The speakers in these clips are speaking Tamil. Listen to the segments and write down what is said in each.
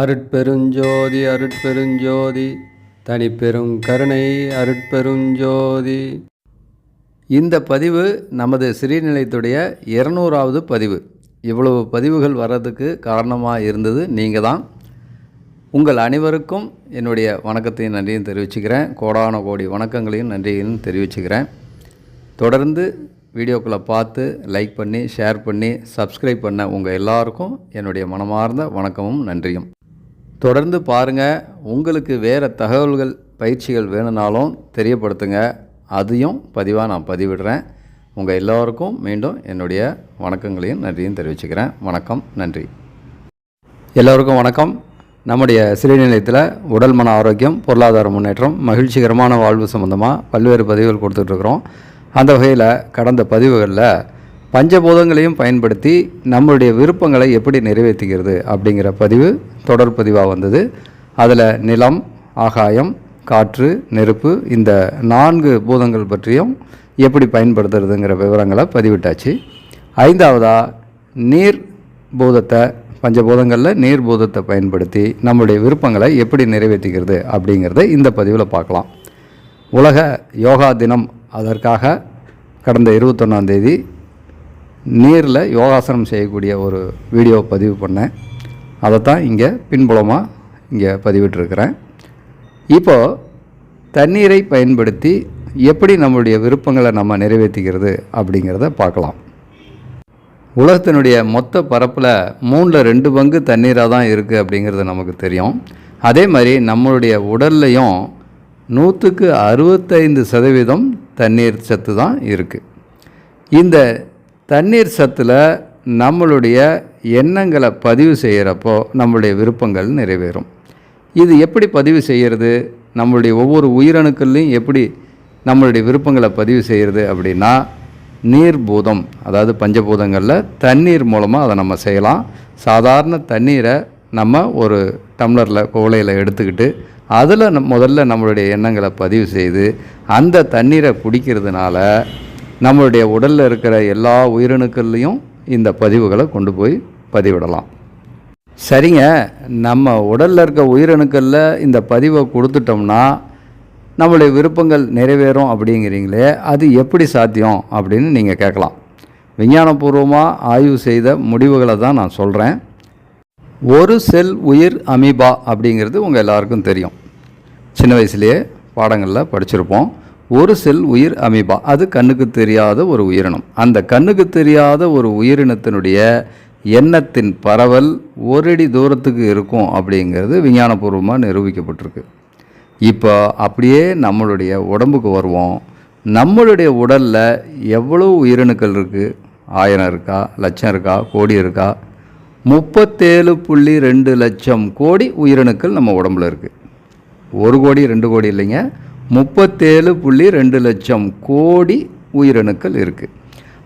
அருட்பெருஞ்சோதி அருட்பெருஞ்சோதி தனிப்பெரும் கருணை அருட்பெருஞ்சோதி. இந்த பதிவு நமது சிறீநிலையத்துடைய இருநூறாவது பதிவு. இவ்வளவு பதிவுகள் வர்றதுக்கு காரணமாக இருந்தது நீங்கள் தான் உங்கள் அனைவருக்கும் என்னுடைய வணக்கத்தையும் நன்றியும் தெரிவிச்சுக்கிறேன். கோடான கோடி வணக்கங்களையும் நன்றியும் தெரிவிச்சுக்கிறேன். தொடர்ந்து வீடியோக்களை பார்த்து லைக் பண்ணி ஷேர் பண்ணி சப்ஸ்கிரைப் பண்ண உங்கள் எல்லாருக்கும் என்னுடைய மனமார்ந்த வணக்கமும் நன்றியும். தொடர்ந்து பாருங்கள் உங்களுக்கு வேறு தகவல்கள் பயிற்சிகள் வேணும்னாலும் தெரியப்படுத்துங்க. அதையும் பதிவாக நான் பதிவிடுறேன். உங்கள் எல்லோருக்கும் மீண்டும் என்னுடைய வணக்கங்களையும் நன்றியும் தெரிவிச்சுக்கிறேன். வணக்கம் நன்றி. எல்லோருக்கும் வணக்கம். நம்முடைய சிறுநிலையத்தில் உடல் மன ஆரோக்கியம் பொருளாதார முன்னேற்றம் மகிழ்ச்சிகரமான வாழ்வு சம்மந்தமாக பல்வேறு பதிவுகள் கொடுத்துட்ருக்குறோம். அந்த வகையில் கடந்த பதிவுகளில் பஞ்சபூதங்களையும் பயன்படுத்தி நம்மளுடைய விருப்பங்களை எப்படி நிறைவேற்றுகிறது அப்படிங்கிற பதிவு தொடர் பதிவாக வந்தது. அதில் நிலம் ஆகாயம் காற்று நெருப்பு இந்த நான்கு பூதங்கள் பற்றியும் எப்படி பயன்படுத்துறதுங்கிற விவரங்களை பதிவிட்டாச்சு. ஐந்தாவதாக நீர் பூதத்தை பஞ்சபூதங்களில் நீர் பூதத்தை பயன்படுத்தி நம்முடைய விருப்பங்களை எப்படி நிறைவேற்றிக்கிறது அப்படிங்கிறத இந்த பதிவில் பார்க்கலாம். உலக யோகா தினம் அதற்காக கடந்த இருபத்தொன்னாம் தேதி நீரில் யோகாசனம் செய்யக்கூடிய ஒரு வீடியோ பதிவு பண்ணேன். அதைத்தான் இங்கே பின்புலமாக இங்கே பதிவிட்டிருக்கிறேன். இப்போது தண்ணீரை பயன்படுத்தி எப்படி நம்மளுடைய விருப்பங்களை நம்ம நிறைவேற்றிக்கிறது அப்படிங்கிறத பார்க்கலாம். உலகத்தினுடைய மொத்த பரப்பில் மூணில் ரெண்டு பங்கு தண்ணீராக தான் இருக்குது அப்படிங்கிறது நமக்கு தெரியும். அதே மாதிரி நம்மளுடைய உடல்லையும் நூற்றுக்கு அறுபத்தைந்து சதவீதம் தண்ணீர் சத்து தான் இருக்குது இந்த தண்ணீர் சத்தில் நம்மளுடைய எண்ணங்களை பதிவு செய்கிறப்போ நம்மளுடைய விருப்பங்கள் நிறைவேறும். இது எப்படி பதிவு செய்கிறது நம்மளுடைய ஒவ்வொரு உயிரணுக்கள்லையும் எப்படி நம்மளுடைய விருப்பங்களை பதிவு செய்கிறது அப்படின்னா நீர் பூதம் அதாவது பஞ்சபூதங்களில் தண்ணீர் மூலமாக அதை நம்ம செய்யலாம். சாதாரண தண்ணீரை நம்ம ஒரு டம்ளரில் கோலையில் எடுத்துக்கிட்டு அதில் நம் முதல்ல நம்மளுடைய எண்ணங்களை பதிவு செய்து அந்த தண்ணீரை குடிக்கிறதுனால நம்மளுடைய உடலில் இருக்கிற எல்லா உயிரணுக்கள்லையும் இந்த பதிவுகளை கொண்டு போய் பதிவிடலாம். சரிங்க நம்ம உடலில் இருக்க உயிரணுக்களில் இந்த பதிவை கொடுத்துட்டோம்னா நம்மளுடைய விருப்பங்கள் நிறைவேறும் அப்படிங்கிறீங்களே அது எப்படி சாத்தியம் அப்படின்னு நீங்கள் கேட்கலாம். விஞ்ஞானபூர்வமாக ஆய்வு செய்த முடிவுகளை தான் நான் சொல்கிறேன் ஒரு செல் உயிர் அமீபா அப்படிங்கிறது உங்கள் எல்லாருக்கும் தெரியும். சின்ன வயசுலேயே பாடங்களில் படிச்சிருப்போம். ஒரு செல் உயிர் அமீபா அது கண்ணுக்கு தெரியாத ஒரு உயிரினம். அந்த கண்ணுக்கு தெரியாத ஒரு உயிரினத்தினுடைய எண்ணத்தின் பரவல் ஒரு அடி தூரத்துக்கு இருக்கும் அப்படிங்கிறது விஞ்ஞானபூர்வமாக நிரூபிக்கப்பட்டிருக்கு. இப்போ அப்படியே நம்மளுடைய உடம்புக்கு வருவோம். நம்மளுடைய உடலில் எவ்வளோ உயிரணுக்கள் இருக்குது ஆயிரம் இருக்கா? லட்சம் இருக்கா? கோடி இருக்கா? முப்பத்தேழு புள்ளி ரெண்டு லட்சம் கோடி உயிரணுக்கள் நம்ம உடம்புல இருக்குது ஒரு கோடி ரெண்டு கோடி இல்லைங்க. முப்பத்தேழு புள்ளி ரெண்டு லட்சம் கோடி உயிரணுக்கள் இருக்குது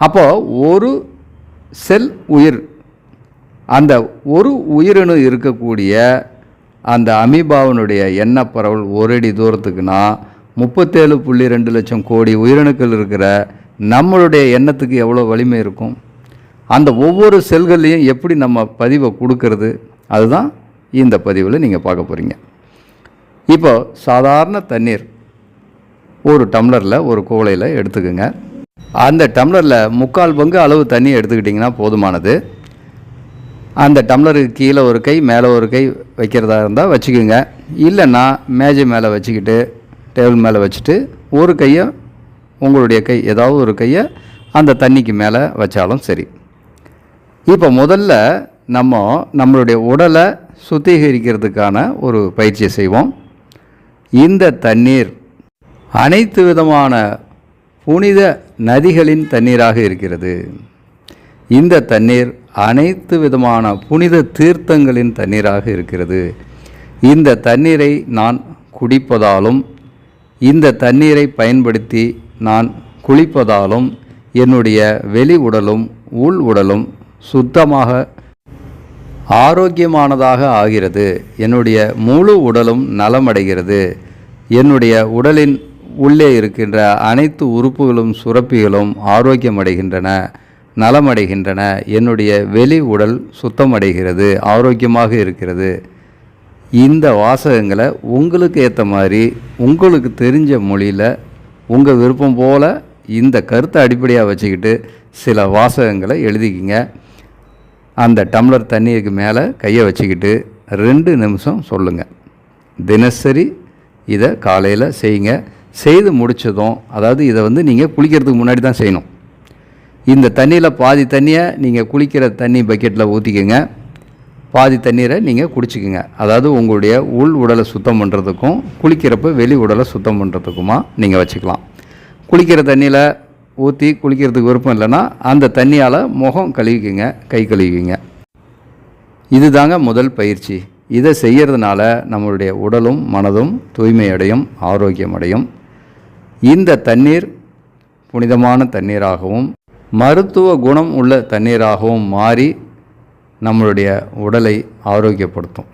அப்போது ஒரு செல் உயிர் அந்த ஒரு உயிரணு இருக்கக்கூடிய அந்த அமீபாவினுடைய எண்ணப் பரவல் ஒரு அடி தூரத்துக்குன்னா முப்பத்தேழு புள்ளி ரெண்டு லட்சம் கோடி உயிரணுக்கள் இருக்கிற நம்மளுடைய எண்ணத்துக்கு எவ்வளோ வலிமை இருக்கும்? அந்த ஒவ்வொரு செல்கள்லையும் எப்படி நம்ம பதிவை கொடுக்கறது? அதுதான் இந்த பதிவில் நீங்கள் பார்க்க போகிறீங்க இப்போ சாதாரண தண்ணீர் ஒரு டம்ளரில் ஒரு கோலையில் எடுத்துக்கோங்க. அந்த டம்ளரில் முக்கால் பங்கு அளவு தண்ணி எடுத்துக்கிட்டிங்கன்னா போதுமானது. அந்த டம்ளருக்கு கீழே ஒரு கை மேலே ஒரு கை வைக்கிறதா இருந்தால் வச்சுக்கோங்க. இல்லைன்னா மேஜை மேலே வச்சுக்கிட்டு டேபிள் மேலே வச்சுட்டு ஒரு கையை உங்களுடைய கை ஏதாவது ஒரு கையை அந்த தண்ணிக்கு மேலே வச்சாலும் சரி. இப்போ முதல்ல நம்ம நம்மளுடைய உடலை சுத்திகரிக்கிறதுக்கான ஒரு பயிற்சியை செய்வோம். இந்த தண்ணீர் அனைத்து விதமான புனித நதிகளின் தண்ணீராக இருக்கிறது. இந்த தண்ணீர் அனைத்து விதமான புனித தீர்த்தங்களின் தண்ணீராக இருக்கிறது. இந்த தண்ணீரை நான் குடிப்பதாலும் இந்த தண்ணீரை பயன்படுத்தி நான் குளிப்பதாலும் என்னுடைய வெளி உடலும் உள் உடலும் சுத்தமாக ஆரோக்கியமானதாக ஆகிறது. என்னுடைய முழு உடலும் நலமடைகிறது. என்னுடைய உடலின் உள்ளே இருக்கின்ற அனைத்து உறுப்புகளும் சுரப்பிகளும் ஆரோக்கியமடைகின்றன. நலமடைகின்றன. என்னுடைய வெளி உடல் சுத்தமடைகிறது ஆரோக்கியமாக இருக்கிறது. இந்த வாசகங்களை உங்களுக்கு ஏற்ற மாதிரி உங்களுக்கு தெரிஞ்ச மொழியில் உங்கள் விருப்பம் போல் இந்த கருத்தை அடிப்படையாக வச்சுக்கிட்டு சில வாசகங்களை எழுதிக்கிங்க. அந்த டம்ளர் தண்ணிக்கு மேலே கையை வச்சுக்கிட்டு ரெண்டு நிமிஷம் சொல்லுங்கள் தினசரி இதை காலையில் செய்யுங்க. செய்து முடித்ததும் அதாவது இதை வந்து நீங்கள் குளிக்கிறதுக்கு முன்னாடி தான் செய்யணும். இந்த தண்ணியில் பாதி தண்ணியை நீங்கள் குளிக்கிற தண்ணி பக்கெட்டில் ஊற்றிக்கோங்க பாதி தண்ணீரை நீங்கள் குடிச்சிக்கோங்க. அதாவது உங்களுடைய உள் உடலை சுத்தம் பண்ணுறதுக்கும் குளிக்கிறப்ப வெளி உடலை சுத்தம் பண்ணுறதுக்குமா நீங்கள் வச்சுக்கலாம். குளிக்கிற தண்ணியில் ஊற்றி குளிக்கிறதுக்கு விருப்பம் இல்லைன்னா அந்த தண்ணியால் முகம் கழுவிக்குங்க கை கழுவிக்குங்க. இதுதாங்க முதல் பயிற்சி. இதை செய்கிறதுனால நம்மளுடைய உடலும் மனதும் தூய்மையடையும் ஆரோக்கியமடையும் ஆரோக்கியம் அடையும். இந்த தண்ணீர் புனிதமான தண்ணீராகவும் மருத்துவ குணம் உள்ள தண்ணீராகவும் மாறி நம்மளுடைய உடலை ஆரோக்கியப்படுத்தும்.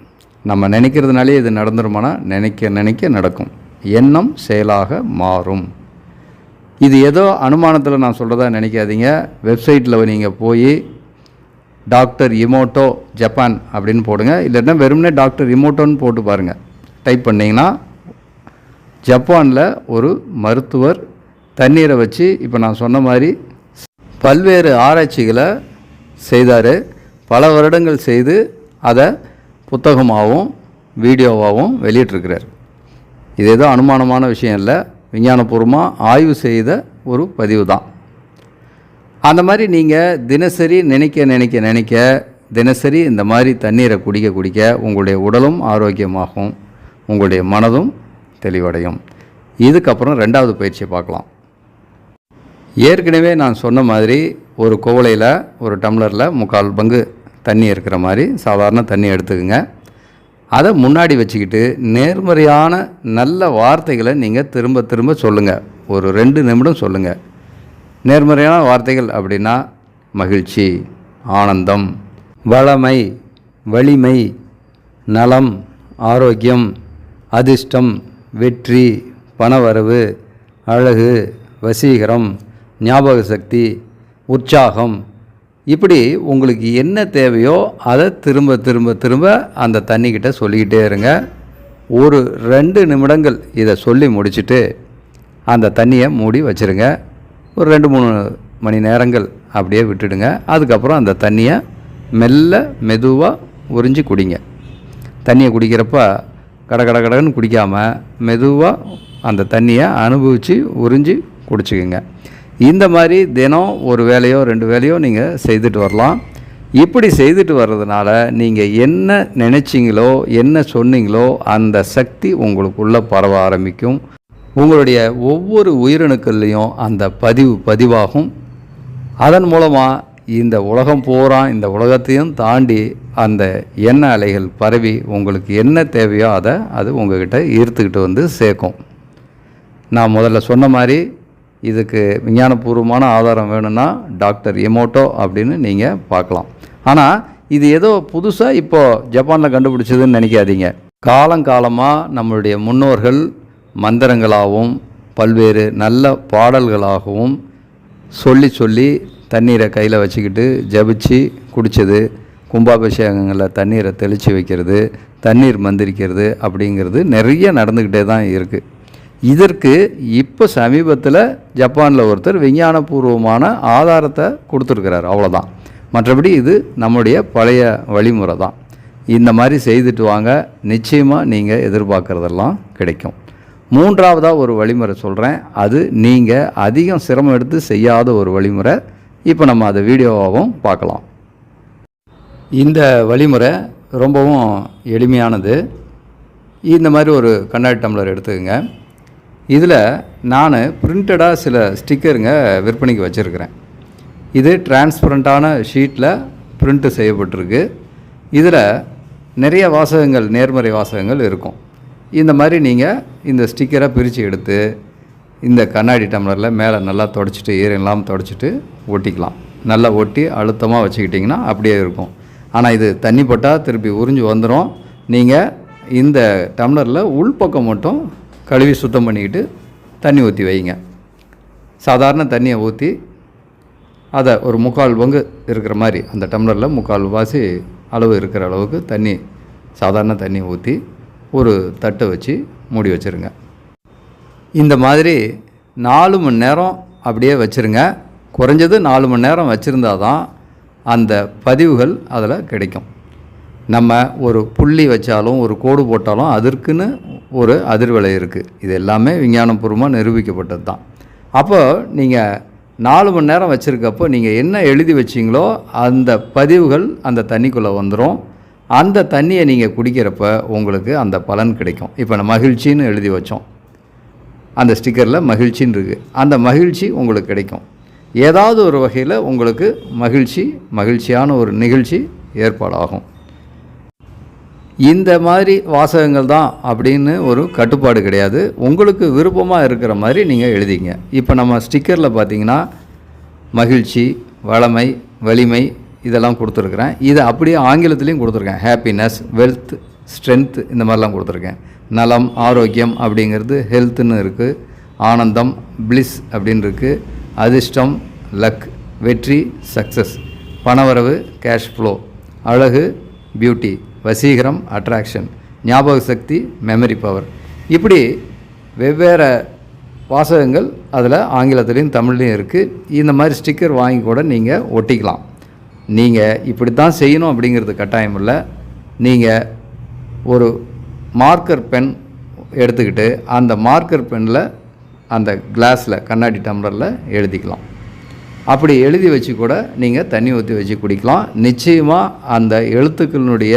நம்ம நினைக்கிறதுனாலே இது நடந்துருமானா? நினைக்க நினைக்க நடக்கும். எண்ணம் செயலாக மாறும். இது ஏதோ அனுமானத்தில் நான் சொல்கிறதா நினைக்காதீங்க. வெப்சைட்டில் நீங்கள் போய் டாக்டர் இமோட்டோ ஜப்பான் அப்படின்னு போடுங்க. இல்லைன்னா வெறுமனே டாக்டர் இமோட்டோன்னு போட்டு பாருங்கள் டைப் பண்ணிங்கன்னா ஜப்பானில் ஒரு மருத்துவர் தண்ணீரை வச்சு இப்போ நான் சொன்ன மாதிரி பல்வேறு ஆராய்ச்சிகளை செய்தார். பல வருடங்கள் செய்து அதை புத்தகமாகவும் வீடியோவாகவும் வெளியிட்டிருக்கிறார். இது ஏதோ அனுமானமான விஷயம் இல்லை. விஞ்ஞானபூர்வமாக ஆய்வு செய்த ஒரு பதிவு தான். அந்த மாதிரி நீங்கள் தினசரி நினைக்க நினைக்க நினைக்க தினசரி இந்த மாதிரி தண்ணீரை குடிக்க குடிக்க உங்களுடைய உடலும் ஆரோக்கியமாகும். உங்களுடைய மனதும் தெளிவடையும். இதுக்கப்புறம் ரெண்டாவது பயிற்சியை பார்க்கலாம். ஏற்கனவே நான் சொன்ன மாதிரி ஒரு குவளையில் ஒரு டம்ளரில் முக்கால் பங்கு தண்ணி இருக்கிற மாதிரி சாதாரண தண்ணி எடுத்துக்கோங்க. அதை முன்னாடி வச்சுக்கிட்டு நேர்மறையான நல்ல வார்த்தைகளை நீங்கள் திரும்ப திரும்ப சொல்லுங்கள் ஒரு ரெண்டு நிமிடம் சொல்லுங்கள் நேர்மறையான வார்த்தைகள் அப்படின்னா மகிழ்ச்சி ஆனந்தம் வளமை வலிமை நலம் ஆரோக்கியம் அதிர்ஷ்டம் வெற்றி பணவரவு அழகு வசீகரம் ஞாபக சக்தி உற்சாகம் இப்படி உங்களுக்கு என்ன தேவையோ அதை திரும்ப திரும்ப திரும்ப அந்த தண்ணிக்கிட்ட சொல்லிக்கிட்டே இருங்க. ஒரு ரெண்டு நிமிடங்கள் இதை சொல்லி முடிச்சுட்டு அந்த தண்ணியை மூடி வச்சுருங்க. ஒரு ரெண்டு மூணு மணி நேரங்கள் அப்படியே விட்டுடுங்க. அதுக்கப்புறம் அந்த தண்ணியை மெல்ல மெதுவாக உறிஞ்சி குடிங்க. தண்ணியை குடிக்கிறப்ப கட கட கடன்னு குடிக்காமல் மெதுவாக அந்த தண்ணியை அனுபவித்து உறிஞ்சி குடிச்சுக்குங்க. இந்த மாதிரி தினம் ஒரு வேலையோ ரெண்டு வேலையோ நீங்கள் செய்துட்டு வரலாம். இப்படி செய்துட்டு வர்றதுனால நீங்கள் என்ன நினச்சிங்களோ என்ன சொன்னீங்களோ அந்த சக்தி உங்களுக்குள்ளே பரவ ஆரம்பிக்கும். உங்களுடைய ஒவ்வொரு உயிரணுக்கள்லேயும் அந்த பதிவு பதிவாகும். அதன் மூலமாக இந்த உலகம் பூரா இந்த உலகத்தையும் தாண்டி அந்த எண்ண அலைகள் பரவி உங்களுக்கு என்ன தேவையோ அதை அது உங்ககிட்ட ஈர்த்துக்கிட்டு வந்து சேர்க்கும். நான் முதல்ல சொன்ன மாதிரி இதுக்கு விஞ்ஞானபூர்வமான ஆதாரம் வேணும்னா டாக்டர் எமோட்டோ அப்படின்னு நீங்கள் பார்க்கலாம். ஆனால் இது ஏதோ புதுசாக இப்போது ஜப்பானில் கண்டுபிடிச்சதுன்னு நினைக்காதீங்க. காலங்காலமாக நம்மளுடைய முன்னோர்கள் மந்திரங்களாகவும் பல்வேறு நல்ல பாடல்களாகவும் சொல்லி சொல்லி தண்ணீரை கையில் வச்சுக்கிட்டு ஜபிச்சு குடித்தது கும்பாபிஷேகங்களில் தண்ணீரை தெளித்து வைக்கிறது தண்ணீர் மந்திரிக்கிறது அப்படிங்கிறது நிறைய நடந்துக்கிட்டே தான் இருக்குது இதற்கு இப்போ சமீபத்தில் ஜப்பானில் ஒருத்தர் விஞ்ஞானபூர்வமான ஆதாரத்தை கொடுத்துருக்கிறார். அவ்வளோதான் மற்றபடி இது நம்முடைய பழைய வழிமுறை தான். இந்த மாதிரி செய்துட்டு வாங்க. நிச்சயமாக நீங்கள் எதிர்பார்க்குறதெல்லாம் கிடைக்கும். மூன்றாவதாக ஒரு வழிமுறை சொல்கிறேன் அது நீங்கள் அதிகம் சிரமம் எடுத்து செய்யாத ஒரு வழிமுறை. இப்போ நம்ம அதை வீடியோவாகவும் பார்க்கலாம். இந்த வழிமுறை ரொம்பவும் எளிமையானது. இந்த மாதிரி ஒரு கண்ணாடி டம்ளர் எடுத்துக்கங்க. இதில் நான் பிரிண்டடாக சில ஸ்டிக்கருங்க விற்பனைக்கு வச்சுருக்கிறேன். இது டிரான்ஸ்பரண்ட்டான ஷீட்டில் பிரிண்ட்டு செய்யப்பட்டிருக்கு. இதில் நிறைய வாசகங்கள் நேர்மறை வாசகங்கள் இருக்கும். இந்த மாதிரி நீங்கள் இந்த ஸ்டிக்கரை பிரித்து எடுத்து இந்த கண்ணாடி டம்ளரில் மேலே நல்லா தொடச்சிட்டு ஈரம் இல்லாமல் தொடச்சிட்டு ஒட்டிக்கலாம். நல்லா ஒட்டி அழுத்தமாக வச்சுக்கிட்டிங்கன்னா அப்படியே இருக்கும். ஆனால் இது தண்ணி பட்டால் திருப்பி உறிஞ்சு வந்துடும் நீங்கள் இந்த டம்ளரில் உள்பக்கம் மட்டும் கழுவி சுத்தம் பண்ணிக்கிட்டு தண்ணி ஊற்றி வைங்க. சாதாரண தண்ணியை ஊற்றி அதை ஒரு முக்கால் பங்கு இருக்கிற மாதிரி அந்த டம்ளரில் முக்கால் வாசி அளவு இருக்கிற அளவுக்கு தண்ணி சாதாரண தண்ணி ஊற்றி ஒரு தட்டை வச்சு மூடி வச்சுருங்க. இந்த மாதிரி நாலு மணி நேரம் அப்படியே வச்சுருங்க. குறைஞ்சது நாலு மணி நேரம் வச்சுருந்தா தான் அந்த பதிவுகள் அதில் கிடைக்கும். நம்ம ஒரு புள்ளி வச்சாலும் ஒரு கோடு போட்டாலும் அதற்குன்னு ஒரு அதிர்வலை இருக்குது இது எல்லாமே விஞ்ஞானபூர்வமாக நிரூபிக்கப்பட்டது தான் அப்போ நீங்கள் நாலு மணி நேரம் வச்சுருக்கப்போ நீங்கள் என்ன எழுதி வச்சிங்களோ அந்த பதிவுகள் அந்த தண்ணிக்குள்ளே வந்துடும் அந்த தண்ணியை நீங்கள் குடிக்கிறப்ப உங்களுக்கு அந்த பலன் கிடைக்கும். இப்போ நான் மகிழ்ச்சின்னு எழுதி வச்சோம். அந்த ஸ்டிக்கரில் மகிழ்ச்சின்னு இருக்குது அந்த மகிழ்ச்சி உங்களுக்கு கிடைக்கும். ஏதாவது ஒரு வகையில் உங்களுக்கு மகிழ்ச்சி மகிழ்ச்சியான ஒரு நிகழ்ச்சி ஏற்பாடாகும். இந்த மாதிரி வாசகங்கள் தான் அப்படின்னு ஒரு கட்டுப்பாடு கிடையாது. உங்களுக்கு விருப்பமாக இருக்கிற மாதிரி நீங்கள் எழுதிங்க. இப்போ நம்ம ஸ்டிக்கரில் பார்த்தீங்கன்னா மகிழ்ச்சி வளமை வலிமை இதெல்லாம் கொடுத்துருக்குறேன். இதை அப்படியே ஆங்கிலத்துலேயும் கொடுத்துருக்கேன். ஹாப்பினஸ் வெல்த் ஸ்ட்ரென்த் இந்த மாதிரிலாம் கொடுத்துருக்கேன். நலம் ஆரோக்கியம் அப்படிங்கிறது ஹெல்த்துன்னு இருக்குது ஆனந்தம் பிளிஸ் அப்படின்னு இருக்குது அதிர்ஷ்டம் லக் வெற்றி சக்ஸஸ் பணவரவு கேஷ் ஃப்ளோ அழகு பியூட்டி வசீகரம் அட்ராக்ஷன் ஞாபக சக்தி மெமரி பவர் இப்படி வெவ்வேறு வாசகங்கள் அதில் ஆங்கிலத்துலேயும் தமிழ்லையும் இருக்குது இந்த மாதிரி ஸ்டிக்கர் வாங்கி கூட நீங்கள் ஒட்டிக்கலாம். நீங்கள் இப்படி தான் செய்யணும் அப்படிங்கிறது கட்டாயம் இல்லை. நீங்கள் ஒரு மார்க்கர் பென் எடுத்துக்கிட்டு அந்த மார்க்கர் பெனில் அந்த கிளாஸில் கண்ணாடி டம்ளரில் எழுதிக்கலாம். அப்படி எழுதி வச்சு கூட நீங்கள் தண்ணி ஊற்றி வச்சு குடிக்கலாம். நிச்சயமாக அந்த எழுத்துக்களினுடைய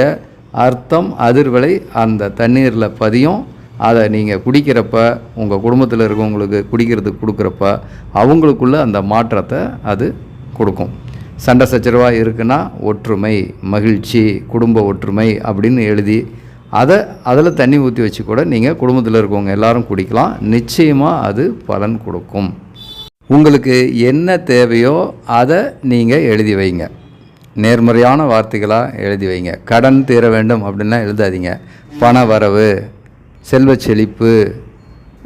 அர்த்தம் அதிர்வலை அந்த தண்ணீரில் பதியும். அதை நீங்கள் குடிக்கிறப்ப உங்கள் குடும்பத்தில் இருக்கவங்களுக்கு குடிக்கிறதுக்கு கொடுக்குறப்ப அவங்களுக்குள்ள அந்த மாற்றத்தை அது கொடுக்கும். சண்டை சச்சரவாக இருக்குன்னா ஒற்றுமை மகிழ்ச்சி குடும்ப ஒற்றுமை அப்படின்னு எழுதி அதை அதில் தண்ணி ஊற்றி வச்சு கூட நீங்கள் குடும்பத்தில் இருக்கவங்க எல்லாரும் குடிக்கலாம். நிச்சயமாக அது பலன் கொடுக்கும். உங்களுக்கு என்ன தேவையோ அதை நீங்கள் எழுதி வைங்க. நேர்மறையான வார்த்தைகளாக எழுதி வைங்க. கடன் தீர வேண்டும் அப்படின்லாம் எழுதாதீங்க. பண வரவு செல்வ செழிப்பு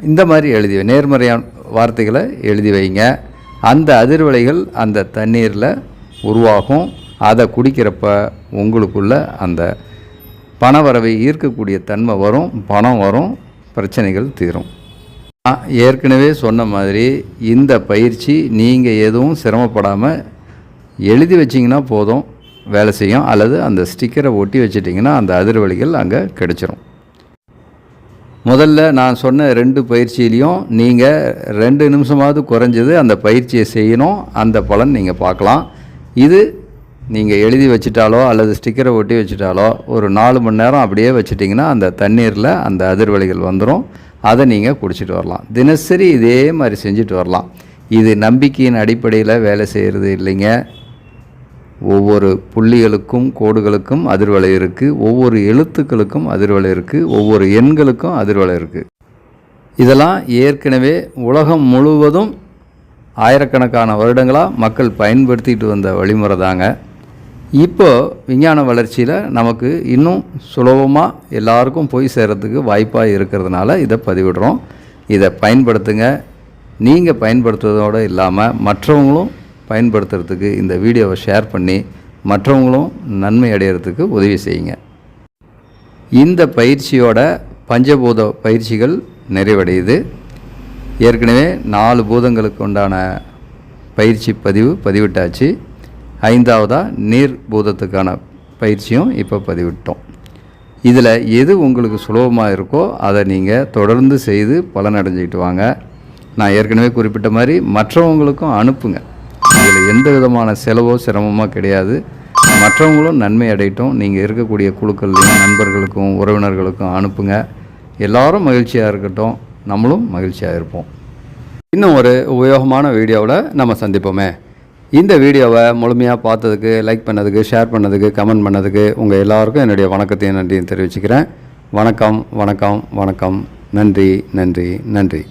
இந்த மாதிரி எழுதி நேர்மறையான வார்த்தைகளை எழுதி வைங்க. அந்த அதிர்வலைகள் அந்த தண்ணீரில் உருவாகும். அதை குடிக்கிறப்ப உங்களுக்குள்ள அந்த பணவரவை ஈர்க்கக்கூடிய தன்மை வரும் பணம் வரும் பிரச்சனைகள் தீரும். நான் ஏற்கனவே சொன்ன மாதிரி இந்த பயிற்சி நீங்கள் எதுவும் சிரமப்படாமல் எழுதி வச்சிங்கன்னா போதும் வேலை செய்யும். அல்லது அந்த ஸ்டிக்கரை ஒட்டி வச்சிட்டிங்கன்னா அந்த அதிர்வலிகள் அங்கே கிடச்சிரும். முதல்ல நான் சொன்ன ரெண்டு பயிற்சியிலையும் நீங்கள் ரெண்டு நிமிஷமாவது குறைஞ்சது அந்த பயிற்சியை செய்யணும். அந்த பலன் நீங்கள் பார்க்கலாம். இது நீங்கள் எழுதி வச்சிட்டாலோ அல்லது ஸ்டிக்கரை ஒட்டி வச்சிட்டாலோ ஒரு நாலு மணி நேரம் அப்படியே வச்சிட்டிங்கன்னா அந்த தண்ணீரில் அந்த அதிர்வலிகள் வந்துடும் அதை நீங்கள் குடிச்சிட்டு வரலாம். தினசரி இதே மாதிரி செஞ்சுட்டு வரலாம். இது நம்பிக்கையின் அடிப்படையில் வேலை செய்கிறது இல்லைங்க. ஒவ்வொரு புள்ளிகளுக்கும் கோடுகளுக்கும் அதிர்வலை இருக்குது ஒவ்வொரு எழுத்துக்களுக்கும் அதிர்வலை இருக்குது ஒவ்வொரு எண்களுக்கும் அதிர்வலை இருக்குது இதெல்லாம் ஏற்கனவே உலகம் முழுவதும் ஆயிரக்கணக்கான வருடங்களாக மக்கள் பயன்படுத்திட்டு வந்த வழிமுறை தாங்க. இப்போ விஞ்ஞான வளர்ச்சியில் நமக்கு இன்னும் சுலபமாக எல்லாருக்கும் போய் சேர்கிறதுக்கு வாய்ப்பாக இருக்கிறதுனால இதை பதிவிடுறோம். இதை பயன்படுத்துங்க. நீங்கள் பயன்படுத்துவதோடு இல்லாமல் மற்றவங்களும் பயன்படுத்துறதுக்கு இந்த வீடியோவை ஷேர் பண்ணி மற்றவங்களும் நன்மை அடையிறதுக்கு உதவி செய்யுங்க. இந்த பயிற்சியோட பஞ்சபூத பயிற்சிகள் நிறைவடையுது. ஏற்கனவே நாலு பூதங்களுக்கு உண்டான பயிற்சி பதிவு பதிவிட்டாச்சு. ஐந்தாவதாக நீர் பூதத்துக்கான பயிற்சியும் இப்போ பதிவிட்டோம். இதில் எது உங்களுக்கு சுலபமாக இருக்கோ அதை நீங்கள் தொடர்ந்து செய்து பலனடைஞ்சிக்கிட்டு வாங்க. நான் ஏற்கனவே குறிப்பிட்ட மாதிரி மற்றவங்களுக்கும் அனுப்புங்க. இதில் எந்த விதமான செலவோ சிரமமோ கிடையாது. மற்றவங்களும் நன்மை அடையட்டும். நீங்கள் இருக்கக்கூடிய குழுக்கள்லையும் நண்பர்களுக்கும் உறவினர்களுக்கும் அனுப்புங்க. எல்லாரும் மகிழ்ச்சியாக இருக்கட்டும். நம்மளும் மகிழ்ச்சியாக இருப்போம். இன்னும் ஒரு உபயோகமான வீடியோவில் நம்ம சந்திப்போமே. இந்த வீடியோவை முழுமையாக பார்த்ததுக்கு லைக் பண்ணதுக்கு ஷேர் பண்ணதுக்கு கமெண்ட் பண்ணதுக்கு உங்கள் எல்லாருக்கும் என்னுடைய வணக்கத்தையும் நன்றியும் தெரிவிச்சுக்கிறேன். வணக்கம் வணக்கம் வணக்கம். நன்றி நன்றி நன்றி.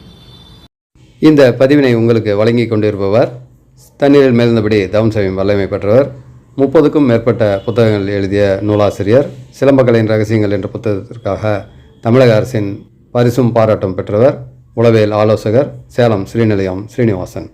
இந்த பதிவினை உங்களுக்கு வழங்கி கொண்டிருப்பவர் தண்ணீரில் மேல்ந்தபடி தவம் செய்யும் வல்லமை பெற்றவர். முப்பதுக்கும் மேற்பட்ட புத்தகங்கள் எழுதிய நூலாசிரியர். சிலம்பக்கலையின் ரகசியங்கள் என்ற புத்தகத்திற்காக தமிழக அரசின் பரிசும் பாராட்டும் பெற்றவர். உளவியல் ஆலோசகர் சேலம் ஸ்ரீநிலையம் ஸ்ரீனிவாசன்.